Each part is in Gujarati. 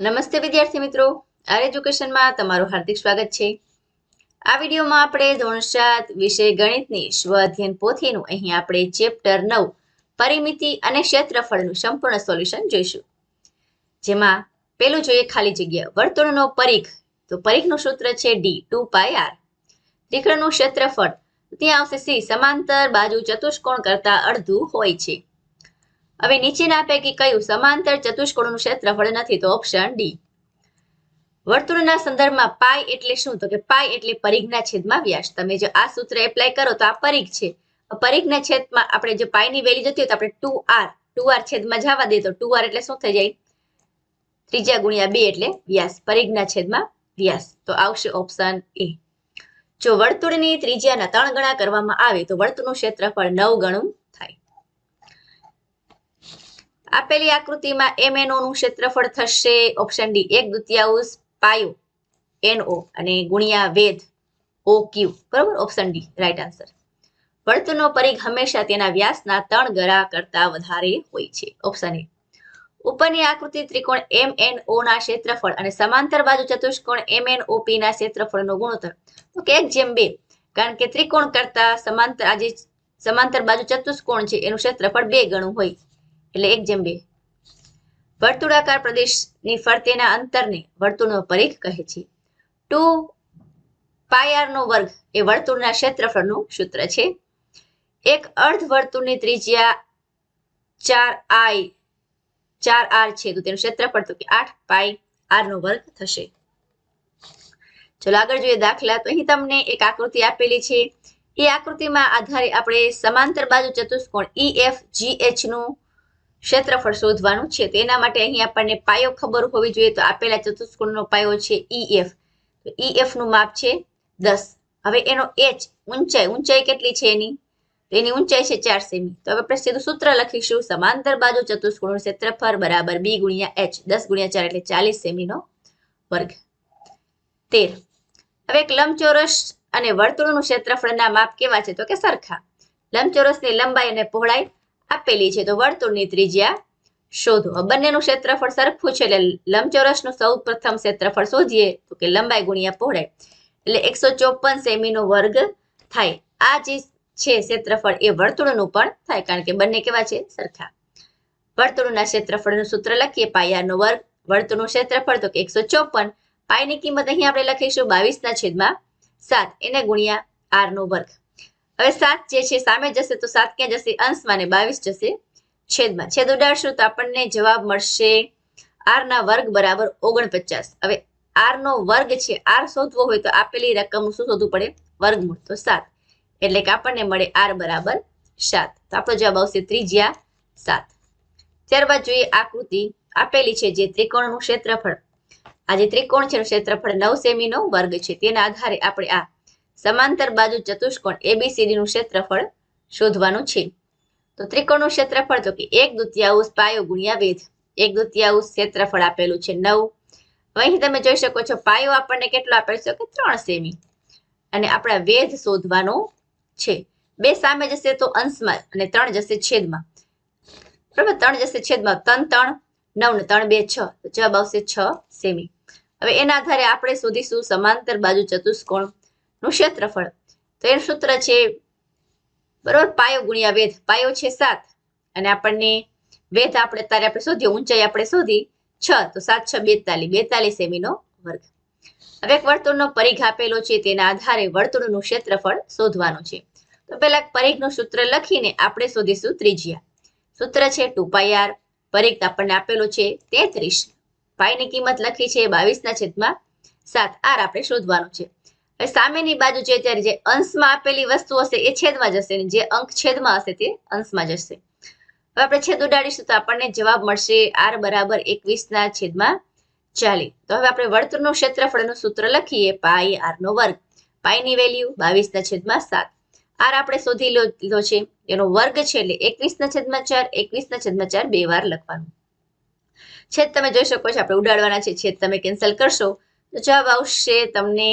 નમસ્તે વિદ્યાર્થી મિત્રો. આર એજ્યુકેશનમાં તમારું હાર્દિક સ્વાગત છે. આ વિડીયોમાં આપણે ધોરણ સાત વિષય ગણિતની સ્વ અધ્યયન પોથીનું અહીં આપણે ચેપ્ટર નવ, પરિમિતિ અને ક્ષેત્રફળનું સંપૂર્ણ સોલ્યુશન જોઈશું. જેમાં પેલું જોઈએ ખાલી જગ્યા, વર્તુળનો પરીખ તો પરીખનું સૂત્ર છે ડી ટુ પાય આર. ત્રિકોણનું ક્ષેત્રફળ. ત્યાં આવશે સી સમાંતર બાજુ ચતુષ્કોણ કરતા અડધું હોય છે. હવે નીચેના પૈકી કયું? સમાંતર ચતુષ્કોણનું ક્ષેત્રફળ નથી તો ઓપ્શન ડી વર્તુળના સંદર્ભમાં પાય એટલે શું? તો કે પાય એટલે પરિઘના છેદમાં વ્યાસ. તમે જો આ સૂત્ર એપ્લાય કરો તો આ પરિઘ છે. પરિઘના છેદમાં આપણે જો પાયની વેલ્યુ જતી હોય તો આપણે ટુ આર ટુ આર છેદમાં જવા દઈએ તો ટુ આર એટલે શું થઈ જાય? ત્રીજા ગુણ્યા બે એટલે વ્યાસ. પરિઘના છેદમાં વ્યાસ. તો આવશે ઓપ્શન એ જો વર્તુળની ત્રિજ્યાના ત્રણ ગણા કરવામાં આવે તો વર્તુળનું ક્ષેત્રફળ નવ ગણું આપેલી આકૃતિમાં એમ એનનું ક્ષેત્રફળ થશે ઓપ્શન ડી એક દ્વિતીયાંશ પાયો એનઓ અને ગુણ્યા વેધ ઓ ક્યુ બરોબર? ઓપ્શન ડી રાઈટ આન્સર વર્તુળનો પરિઘ હંમેશા તેના વ્યાસના ત્રણ ગરા કરતા વધારે હોય છે. ઓપ્શન એ ઉપરની આકૃતિ ત્રિકોણ એમ એન ઓ ના ક્ષેત્રફળ અને સમાંતર બાજુ ચતુષ્કોણ એમ એન ઓ પી ના ક્ષેત્રફળનો ગુણોત્તર. તો કે એક જેમ બે. કારણ કે ત્રિકોણ કરતા સમાંતર આજે સમાંતર બાજુ ચતુષ્કોણ છે, એનું ક્ષેત્રફળ બે ગણું હોય. એટલે એક જેમ બે. વર્તુળાકાર પ્રદેશની ફરતેના અંતરને વર્તુળનો પરિઘ કહે છે. ટુ પાયારનો વર્ગ એ વર્તુળના ક્ષેત્રફળનું સૂત્ર છે. એક અર્ધ વર્તુળની ત્રિજ્યા ચાર આઈ, ચાર આર છે. તો તેનું ક્ષેત્રફળ તો કે આઠ આર નો વર્ગ થશે. ચલો આગળ જોઈએ દાખલા. તો અહીં તમને એક આકૃતિ આપેલી છે. એ આકૃતિમાં આધારે આપણે સમાંતર બાજુ ચતુષ્કોણ ઈ એફ જી એચનું ક્ષેત્રફળ શોધવાનું છે. તો એના માટે અહીં આપણને પાયો ખબર હોવી જોઈએ. તો આપેલા ચતુષ્કોણનો પાયો છે ઈ એફ તો ઈ એફનું માપ છે દસ. હવે એનો એચ ઊંચાઈ ઊંચાઈ કેટલી છે એની? તો એની ઊંચાઈ છે ચાર સેમી. તો હવે આપણે સીધું સૂત્ર લખીશું. સમાંતર બાજુ ચતુષ્કોણનું ક્ષેત્રફળ બરાબર બી ગુણ્યા એચ દસ ગુણ્યા ચાર એટલે ચાલીસ સેમીનો વર્ગ. તેર. હવે એક લંબચોરસ અને વર્તુળનું ક્ષેત્રફળના માપ કેવા છે? તો કે સરખા. લંબચોરસની લંબાઈ અને પહોળાઈ આપેલી છે. તો વર્તુળની ત્રિજ્યા શોધો. બંનેનું ક્ષેત્રફળ સરખું છે એટલે લંબચોરસનું સૌ પ્રથમ ક્ષેત્રફળ શોધીએ તો કે લંબાઈ ગુણ્યા પહોળાઈ. એટલે એકસો ચોપન સેમીનો વર્ગ થાય. આ જે છે ક્ષેત્રફળ એ વર્તુળનું પણ થાય. કારણ કે બંને કેવા છે? સરખા. વર્તુળના ક્ષેત્રફળનું સૂત્ર લખીએ. પાયાનો વર્ગ વર્તુળનું ક્ષેત્રફળ તો કે એકસો ચોપન. પાયની કિંમત અહીં આપણે લખીશું બાવીસના છેદમાં સાત. એને ગુણ્યા આર નો વર્ગ. હવે સાત જે છે, સામે જશે તો સાત ક્યાં જશે? અંશમાં ને બાવીસ જશે. છેદમાં. છેદ ઉડાડશું તો આપણને જવાબ મળશે આર ના વર્ગ બરાબર ઓગણપચાસ. હવે આર નો વર્ગ છે, આર શોધવો હોય તો આપેલી રકમ શું શોધવું પડે? વર્ગમૂળ. તો સાત. એટલે કે આપણને મળે આર બરાબર સાત. તો આપણો જવાબ આવશે ત્રિજ્યા સાત. ત્યારબાદ જોઈએ આકૃતિ આપેલી છે જે ત્રિકોણનું ક્ષેત્રફળ. આ જે ત્રિકોણ છે ક્ષેત્રફળ નવ સેમીનો વર્ગ છે. તેના આધારે આપણે આ સમાંતર બાજુ ચતુષ્કોણ એબીસીડી નું ક્ષેત્રફળ શોધવાનું છે. તો ત્રિકોણનું ક્ષેત્રફળ તો કે એક દ્વિતીયાંશ પાયો ગુણ્યા વેધ. એક દ્વિતીયાંશ ક્ષેત્રફળ આપેલું છે નવ. અહીં તમે જોઈ શકો છો પાયો આપણને કેટલો આપેલ છે? કે ત્રણ સેમી. અને આપણા વેધ શોધવાનો છે. બે સામે જશે તો અંશમાં અને ત્રણ જશે છેદમાં. બરાબર? ત્રણ જશે છેદમાં ત્રણ ત્રણ, નવ ને ત્રણ, બે, છ. જવાબ આવશે છ સેમી. હવે એના આધારે આપણે શોધીશું સમાંતર બાજુ ચતુષ્કોણ નું ક્ષેત્રફળ. તો એનું સૂત્ર છે બરોબર? પાયો ગુણ્યા વેધ. પાયો છે સાત. અને આપણને વેધ આપણે તારે આપણે શોધીએ, ઊંચાઈ આપણે શોધી. છ. તો સાત, છ, બેતાલીસ. બેતાલીસ સેમીનો વર્ગ. હવે એક વર્તુળનો પરિઘ આપેલો છે, તેના આધારે વર્તુળનું ક્ષેત્રફળ શોધવાનું છે. તો પેલા પરિઘનું સૂત્ર લખીને આપણે શોધીશું ત્રિજ્યા. સૂત્ર છે ટુ પાઈ આર. પરિઘ આપણને આપેલો છે તેત્રીસ. પાઈની કિંમત લખી છે બાવીસના છેદમાં સાત. આર આપણે શોધવાનું છે. સામેની બાજુ છે ત્યારે જે અંશમાં આપેલી વસ્તુ હશે એ છેદમાં જશે અને જે અંક છેદમાં હશે તે અંશમાં જશે. હવે આપણે છેદ ઉડાડીશું તો આપણને જવાબ મળશે આર બરાબર એકવીસના છેદમાં ચાલી તો હવે આપણે વર્તુળનું ક્ષેત્રફળનું સૂત્ર લખીએ, પાઈ આર નો વર્ગ. પાઈની વેલ્યુ બાવીસના છેદમાં સાત. આર આપણે શોધી લીધો છે, એનો વર્ગ છે એટલે એકવીસના છેદમાં ચાર, એકવીસના છેદમાં ચાર બે વાર લખવાનું. છેદ તમે જોઈ શકો છો, આપણે ઉડાડવાના છે, છેદ તમે કેન્સલ કરશો. તો જવાબ આવશે તમને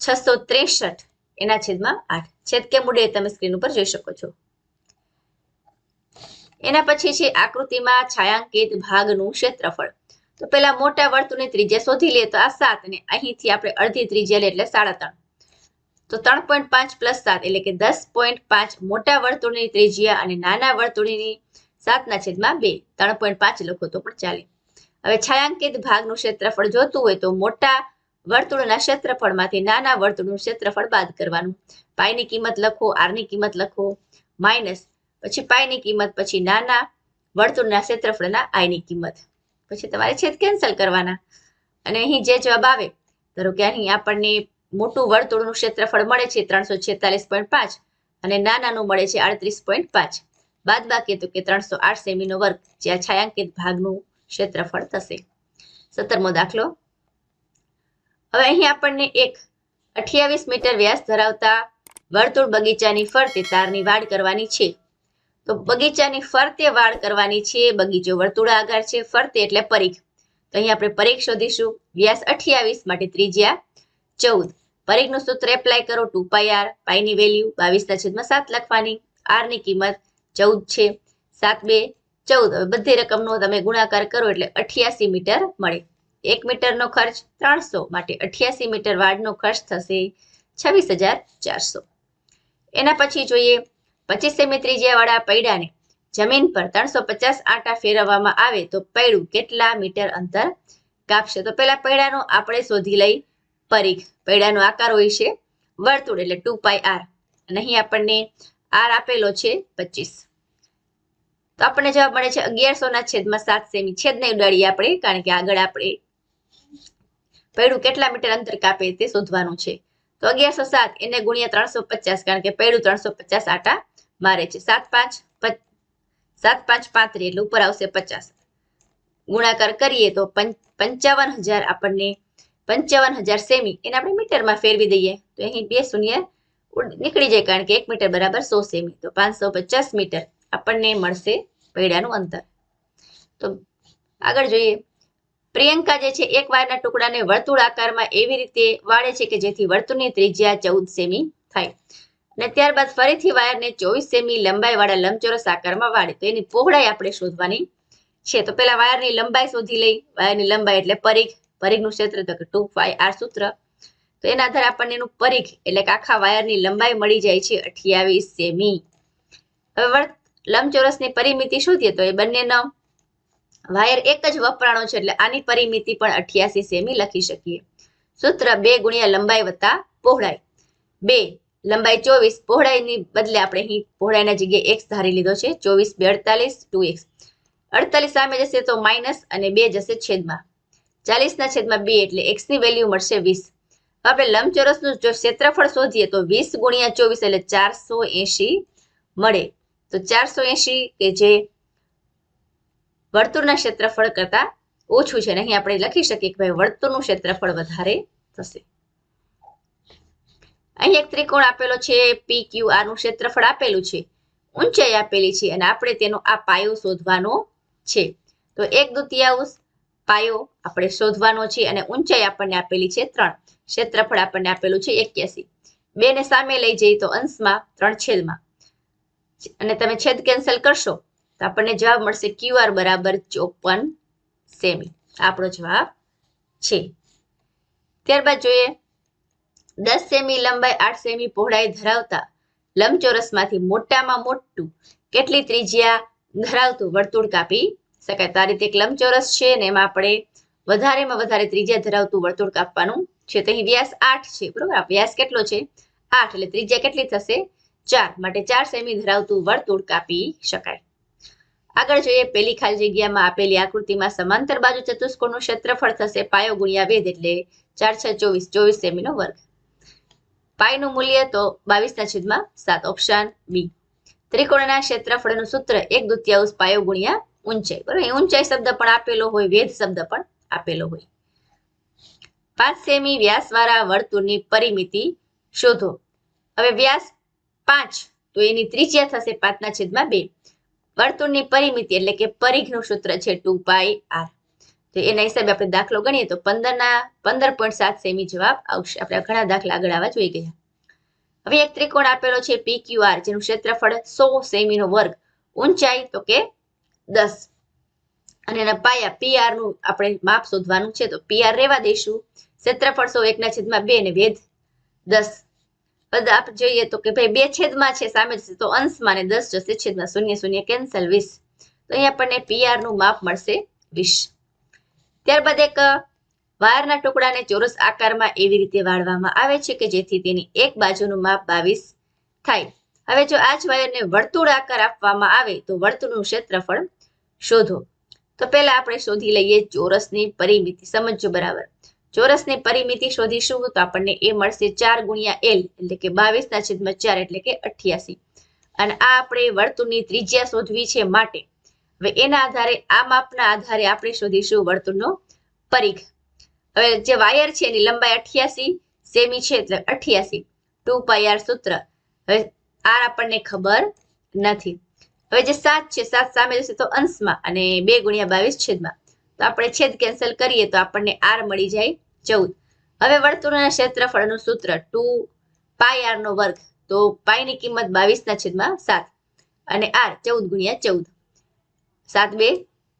છસો ત્રેસઠ એના છેદમાં આઠ. છેદ કેમ ઉડે તમે સ્ક્રીન ઉપર જોઈ શકો છો. એના પછી છે આકૃતિમાં છાયાંકિત ભાગનું ક્ષેત્રફળ. તો પેલા મોટા વર્તુળની ત્રિજ્યા શોધી લઈએ તો આ સાત અને અહીંથી આપણે અડધી ત્રિજ્યા એટલે સાડા ત્રણ. તો ત્રણ પોઈન્ટ પાંચ પ્લસ સાત એટલે કે દસ પોઈન્ટ પાંચ મોટા વર્તુળની ત્રિજ્યા અને નાના વર્તુળની સાતના છેદમાં બે. ત્રણ પોઈન્ટ પાંચ લખો તો પણ ચાલે. હવે છાયાંકિત ભાગનું ક્ષેત્રફળ જોતું હોય તો મોટા વર્તુળના ક્ષેત્રફળમાંથી નાના વર્તુળનું ક્ષેત્રફળ બાદ કરવાનું. પાઈની કિંમત લખો, આરની કિંમત લખો, માઇનસ, પછી પાઈની કિંમત, પછી નાના વર્તુળના ક્ષેત્રફળના આઈની કિંમત. પછી તમારે છેદ કેન્સલ કરવાના. અને અહીં જે જવાબ આવે, ધારો કે અહીં આપણને મોટું વર્તુળનું ક્ષેત્રફળ મળે છે ત્રણસો છેતાલીસ પોઈન્ટ પાંચ અને નાનાનું મળે છે આડત્રીસ પોઈન્ટ પાંચ. બાદ બાકી તો કે ત્રણસો આઠ સેમીનો વર્ગ જે આ છાಯಾಂકિત ભાગનું ક્ષેત્રફળ થશે. સત્તરમો દાખલો. હવે અહીં આપણને એક અઠ્યાવીસ મીટર વ્યાસ ધરાવતા વર્તુળ બગીચાની ફરતે તારની વાડ કરવાની છે. તો બગીચાની ફરતે વાડ કરવાની છે, બગીચો વર્તુળાકાર છે, ફરતે એટલે પરીખ. તો અહીં આપણે પરીખ શોધીશું. વ્યાસ અઠ્યાવીસ માટે ત્રિજ્યા ચૌદ. પરીખનું સૂત્ર એપ્લાય કરો. ટુ પાઈ આર, પાઈની વેલ્યુ બાવીસના છેદમાં સાત લખવાની. આરની કિંમત ચૌદ છે. સાત બે ચૌદ. હવે બધી રકમનો તમે ગુણાકાર કરો એટલે અઠ્યાસી મીટર મળે. એક મીટરનો ખર્ચ ત્રણસો માટે અઠ્યાસી મીટર વાડનો ખર્ચ થશે છવ્વીસ હજાર ચારસો. એના પછી જોઈએ, પચીસ સેમી ત્રિજ્યાવાળા પૈડાને જમીન પર ત્રણસો પચાસ આંટા ફેરવવામાં આવે તો પૈડું કેટલા મીટર અંતર કાપશે? તો પહેલા પૈડાનો આપણે શોધી લઈ પરીખ પૈડાનો આકાર હોય છે વર્તુળ એટલે ટુ પાઈ આર. અને અહીં આપણને આર આપેલો છે પચીસ. તો આપણને જવાબ મળે છે અગિયારસો ના છેદમાં સાત સેમી. છેદ નહીં ઉડાડીએ આપણે, કારણ કે આગળ આપણે પૈડું કેટલા મીટર અંતર કાપે તે શોધવાનું છે. તો અગિયારસો સાત એને ગુણ્યા ત્રણસો પચાસ કારણ કે પૈડું ત્રણસો પચાસ આટા મારે છે. સાત પાંચ સાત પાંચ પાંત્રી એટલે ઉપર આવશે પચાસ. ગુણાકાર કરીએ તો પંચાવન હજાર આપણને પંચાવન હજાર સેમી એને આપણે મીટરમાં ફેરવી દઈએ. તો અહીં બે શૂન્ય નીકળી જાય કારણ કે એક મીટર બરાબર સો સેમી. તો પાંચસો પચાસ મીટર આપણને મળશે પૈડાનું અંતર. તો આગળ જોઈએ. પ્રિયંકા જે છે, એક વાયરના ટુકડાને વર્તુળ આકારમાં એવી રીતે વાળે છે કે જેથી વર્તુળની ત્રિજ્યા ચૌદ સેમી થાય. અને ત્યારબાદ ફરીથી વાયરને ચોવીસ સેમી લંબાઈ વાળા લંબચોરસ આકારમાં વાળે. તો એની પહોળાઈ આપણે શોધવાની છે. તો પેલા વાયરની લંબાઈ શોધી લઈ. વાયરની લંબાઈ એટલે પરિઘ. પરિઘનું ક્ષેત્ર તો કે ટુ ફાઈ આર સૂત્ર. તો એના આધારે આપણને એનું પરિઘ એટલે કે આખા વાયરની લંબાઈ મળી જાય છે અઠ્યાવીસ સેમી. હવે લંબચોરસની પરિમિતિ શોધીએ તો એ બંનેનો વાયર એક જ વપરાણો છે એટલે આની પરિમિતિ પણ અઠ્યાસી સેમી લખી શકીએ. સૂત્ર બે ગુણ્યા લંબાઈ વત્તા પહોળાઈ. બે, લંબાઈ ચોવીસ, પહોળાઈની બદલે આપણે અહીં પહોળાઈના જગ્યાએ એક્સ ધારી લીધો છે, ચોવીસ બે અડતાલીસ, ટુ એક્સ. અડતાલીસ સામે જશે તો માઇનસ અને બે જશે છેદમાં. ચાલીસના છેદમાં બે એટલે એક્સની વેલ્યુ મળશે વીસ. આપણે લંબચોરસનું જો ક્ષેત્રફળ શોધીએ તો વીસ ગુણ્યા ચોવીસ એટલે ચારસો એસી મળે. તો ચારસો એસી કે જે વર્તુળના ક્ષેત્રફળ કરતા ઓછું છે. અહીં આપણે લખી શકીએ કે ભાઈ વર્તુળનું ક્ષેત્રફળ વધારે થશે. અહીં એક ત્રિકોણ આપેલો છે. પી ક્યુ આરનું ક્ષેત્રફળ આપેલું છે. ઊંચાઈ આપેલી છે. અને આપણે તેનો આ પાયો શોધવાનો છે. તો એક દ્વિતીયાંશ પાયો આપણે શોધવાનો છે અને ઊંચાઈ આપણને આપેલી છે ત્રણ. ક્ષેત્રફળ આપણને આપેલું છે એક્યાસી. બે ને સામે લઈ જઈએ તો અંશમાં ત્રણ છેદમાં. અને તમે છેદ કેન્સલ કરશો. તો આપણને જવાબ મળશે ક્યુ આર બરાબર ચોપન સેમી. આપણો જવાબ છે. ત્યારબાદ જોઈએ. દસ સેમી લંબાઈ આઠ સેમી પહોળાઈ ધરાવતા લંબચોરસમાંથી મોટામાં મોટું કેટલી ત્રિજ્યા ધરાવતું વર્તુળ કાપી શકાય? તો આ રીતે એક લંબચોરસ છે ને એમાં આપણે વધારેમાં વધારે ત્રિજ્યા ધરાવતું વર્તુળ કાપવાનું છે. તો અહીં વ્યાસ આઠ છે, બરોબર? વ્યાસ કેટલો છે? આઠ. એટલે ત્રિજ્યા કેટલી થશે? ચાર. માટે ચાર સેમી ધરાવતું વર્તુળ કાપી શકાય. આગળ જોઈએ, પેલી ખાલી જગ્યામાં આપેલી આકૃતિમાં સમાંતર બાજુ ચતુષ્કોણનું ક્ષેત્રફળ થશે, પાયો ગુણ્યા વેદ એટલે ચાર છ ચોવીસ ચોવીસ સેમીનો વર્ગ. પાયનું મૂલ્ય તો બાવીસના છેદમાં સાત ઓપ્શન બી ત્રિકોણના ક્ષેત્રફળનું સૂત્ર એક દ્વિતીયાંશ પાયો ગુણ્યા ઊંચાઈ. બરાબર ઊંચાઈ શબ્દ પણ આપેલો હોય વેદ શબ્દ પણ આપેલો હોય. પાંચ સેમી વ્યાસવાળા વર્તુળની પરિમિતિ શોધો. હવે વ્યાસ પાંચ, તો એની ત્રિજ્યા થશે પાંચના છેદમાં બે. વર્તુળની પરિમિતિ એટલે કે પરિઘનું સૂત્ર છે ટુ પાઈ આર. તો એના હિસાબે આપણે દાખલો ગણીએ તો પંદરના, પંદર પોઈન્ટ સાત સેમી જવાબ આવશે. આપણે ઘણા દાખલા આગળ આવવા જોઈ ગયા. હવે એક ત્રિકોણ આપેલો છે પી ક્યુ આર જેનું ક્ષેત્રફળ સો સેમીનો વર્ગ ઊંચાઈ તો કે દસ. અને એના પાયા પીઆરનું આપણે માપ શોધવાનું છે તો પીઆર રેવા દઈશું. ક્ષેત્રફળ સો એકના છેદમાં બે ને વેધ દસ. આપણે જોઈએ તો કે ભાઈ બે છેદમાં છે, સામે જશે તો અંશમાં ને દસ જશે, છેદમાં શૂન્ય શૂન્ય, કેન્સલ, વીસ. તો અહીં આપણને પીઆરનું માપ મળશે વીસ. ત્યારબાદ એક વાયરના ટુકડાને ચોરસ આકારમાં એવી રીતે વાળવામાં આવે છે કે જેથી તેની એક બાજુનું માપ બાવીસ થાય. હવે જો આ જ વાયરને વર્તુળ આકાર આપવામાં આવે તો વર્તુળનું ક્ષેત્રફળ શોધો. તો પહેલા આપણે શોધી લઈએ ચોરસની પરિમિતિ. સમજો બરાબર. ચોરસની પરિમિતિ શોધીશું તો આપણને એ મળશે ચાર ગુણ્યા એલ, એટલે કે બાવીસ ના છેદમાં ચાર, એટલે કે અઠ્યાસી. અને આ આપણે વર્તુળની ત્રિજ્યા શોધવી છે માટે. હવે એના આધારે, આ માપના આધારે આપણે શોધીશું વર્તુળનો પરિઘ. હવે જે વાયર છે એની લંબાઈ અઠ્યાસી, સેમી છે એટલે અઠ્યાસી. ટુ પાયર સૂત્ર. હવે આર આપણને ખબર નથી. હવે જે સાત છે, સાત સામે જશે તો અંશમાં, અને બે ગુણ્યા બાવીસ છેદમાં. તો આપણે છેદ કેન્સલ કરીએ તો આપણને આર મળી જાય ચૌદ. હવે વર્તુળના ક્ષેત્રફળનું સૂત્ર ટુ પાય આર નો વર્ગ. તો પાયની કિંમત બાવીસ ના છેદમાં સાત. અને આર ચૌદ ગુણ્યા ચૌદ. સાત બે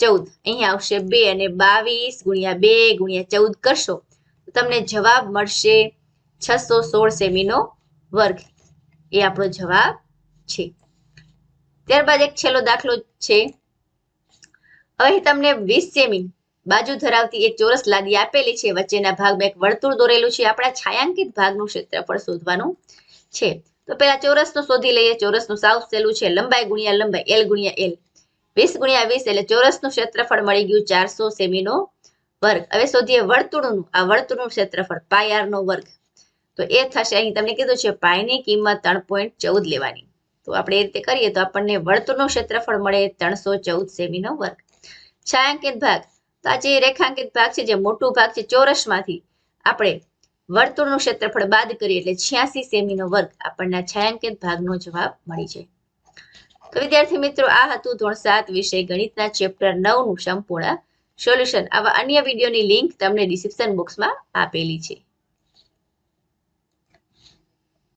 ચૌદ. અહીંયા આવશે બે અને બાવીસ ગુણ્યા બે ગુણ્યા ચૌદ કરશો. તો તમને જવાબ મળશે છસો સોળ સેમીનો વર્ગ. એ આપણો જવાબ છે. ત્યારબાદ એક છેલ્લો દાખલો છે. અહીં તમને વીસ સેમી બાજુ ધરાવતી એક ચોરસ લાદી આપેલી છે. વચ્ચેના ભાગમાં એક વર્તુળ દોરેલું છે. આપણા છાયાંકિત ભાગનું ક્ષેત્રફળ શોધવાનું છે. તો પેલા ચોરસનું શોધી લઈએ. ચોરસનું સાવ સહેલું છે. લંબાઈ ગુણ્યા લંબાઈ એલ ગુણ્યા એલ. વીસ ગુણ્યા વીસ એટલે ચોરસનું ક્ષેત્રફળ મળી ગયું ચારસો સેમીનો વર્ગ. હવે શોધીએ વર્તુળનું. આ વર્તુળનું ક્ષેત્રફળ પાય નો વર્ગ. તો એ થશે. અહીં તમને કીધું છે પાયની કિંમત ત્રણ પોઈન્ટ ચૌદ લેવાની. તો આપણે એ રીતે કરીએ તો આપણને વર્તુળનું ક્ષેત્રફળ મળે ત્રણસો ચૌદ સેમીનો વર્ગ. છાયાંકિત ભાગ. તો આ જે રેખાંકિત ભાગ છે, જે મોટું ભાગ છે, ચોરસમાંથી આપણે વર્તુળનું ક્ષેત્રફળ બાદ કરીએ એટલે છ્યાસી સેમીનો વર્ગ આપણને છાંયાંકિત ભાગનો જવાબ મળી જાય. તો વિદ્યાર્થી મિત્રો, આ હતું ધોરણ સાત વિષય ગણિતના ચેપ્ટર નવનું સંપૂર્ણ સોલ્યુશન આવા અન્ય વિડીયોની લિંક તમને ડિસ્ક્રિપ્શન બોક્સમાં આપેલી છે.